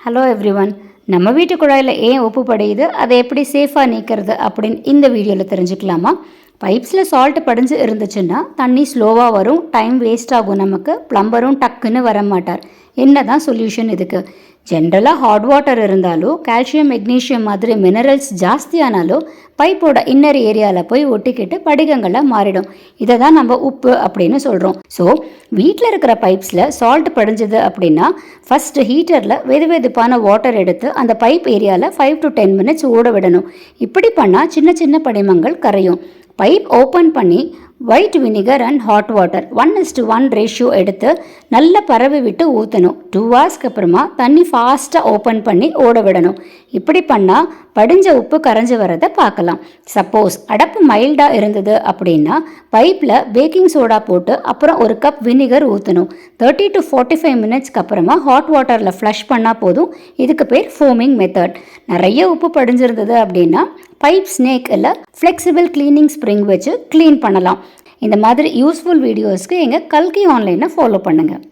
Hello every one நம்ம வீட்டு குழாயில் ஏன் உப்பு படையுது? அதை எப்படி சேஃபாக நீக்கிறது அப்படின்னு இந்த வீடியோவில் தெரிஞ்சுக்கலாமா? பைப்ஸில் சால்ட் படிஞ்சு இருந்துச்சுன்னா தண்ணி ஸ்லோவாக வரும் டைம் வேஸ்ட் ஆகும் நமக்கு. ப்ளம்பரும் டக்குன்னு வர மாட்டார் என்ன தான் சொல்யூஷன் இதுக்கு ஜென்ரலாக ஹாட் வாட்டர் இருந்தாலும் கால்சியம் மெக்னீஷியம் மாதிரி மினரல்ஸ் ஜாஸ்தியானாலும் பைப்போட இன்னர் ஏரியாவில் போய் ஒட்டிக்கிட்டு படிகங்களாக மாறிடும். இதை தான் நம்ம உப்பு அப்படின்னு சொல்கிறோம் ஸோ வீட்டில் இருக்கிற பைப்ஸில் சால்ட் படிஞ்சது அப்படின்னா ஃபஸ்ட்டு ஹீட்டரில் வெது வெதுப்பான வாட்டர் எடுத்து அந்த பைப் ஏரியாவில் ஃபைவ் டு டென் மினிட்ஸ் ஓட விடணும். இப்படி பண்ணால் சின்ன சின்ன படிமங்கள் கரையும். பைப் ஓப்பன் பண்ணி white vinegar and hot water one is to one ratio எடுத்து நல்லா பரவி விட்டு ஊற்றணும் டூ ஹவர்ஸ்க்கு அப்புறமா தண்ணி ஃபாஸ்ட்டாக ஓப்பன் பண்ணி ஓட விடணும். இப்படி பண்ணால் படிஞ்ச உப்பு கரைஞ்சி வரதை பார்க்கலாம். சப்போஸ் அடப்பு மைல்டாக இருந்தது அப்படின்னா பைப்பில் பேக்கிங் சோடா போட்டு அப்புறம் ஒரு கப் வினிகர் ஊற்றணும் தேர்ட்டி டு ஃபார்ட்டி ஃபைவ் மினிட்ஸ்க்கு அப்புறமா ஹாட் வாட்டரில் ஃப்ளஷ் பண்ணால் போதும். இதுக்கு பேர் ஃபோமிங் மெத்தட் நிறைய உப்பு படிஞ்சிருந்தது அப்படின்னா பைப் ஸ்னேக் இல்லை ஃப்ளெக்சிபிள் க்ளீனிங் ஸ்ப்ரிங் வச்சு க்ளீன் பண்ணலாம். இந்த மாதிரி யூஸ்ஃபுல் வீடியோஸ்க்கு எங்கள் கல்கி ஆன்லைனை ஃபாலோ பண்ணுங்கள்